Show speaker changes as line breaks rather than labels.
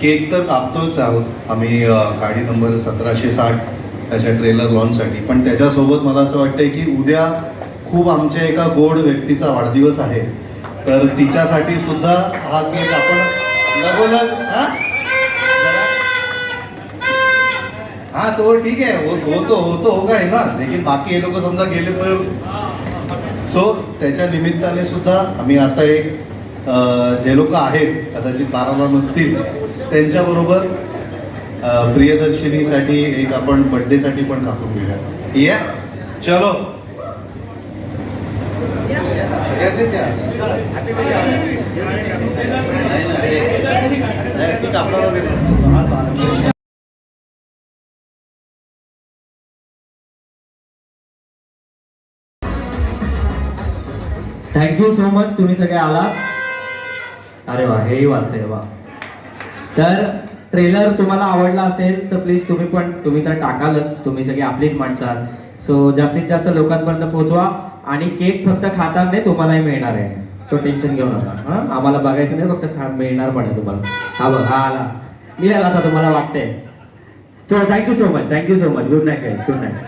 Cake तर कापतोच आहोत. आम्ही गाडी नंबर सतराशे साठ त्याच्या ट्रेलर लॉन्चसाठी पण त्याच्यासोबत मला असं वाटतंय की उद्या खूप आमच्या एका गोड व्यक्तीचा वाढदिवस आहे. तर तिच्यासाठी सुद्धा हा केक आपण लगोलग हा? तो ठीक आहे. हो, होतो होतो तो वो होगा ना. लेकिन बाकी हे लोक समजा गेले तर सो त्याच्या निमित्ताने सुद्धा आम्ही आता एक जे लोक आहेत कदाचित बाराला नसतील त्यांच्याबरोबर प्रियदर्शिनीसाठी एक आपण बर्थडेसाठी पण कापून घेऊया. या. चलो.
थँक्यू सो मच तुम्ही सगळे आलात. अरे वा हेही वाचले वा. तर ट्रेलर तुम्हाला आवडला असेल तर प्लीज तुम्ही पण तुम्ही तर टाकालच. तुम्ही सगळे आपलीच माणसाल सो जास्तीत जास्त लोकांपर्यंत पोहोचवा. आणि केक फक्त खाताना तुम्हालाही मिळणार आहे. सो टेन्शन घेऊ नका. हां? आम्हाला बघायचं नाही फक्त मिळणार पण आहे तुम्हाला. हा बघ हा आला. मी आला आता तुम्हाला वाटतंय. So thank you so much thank you so much good night guys good night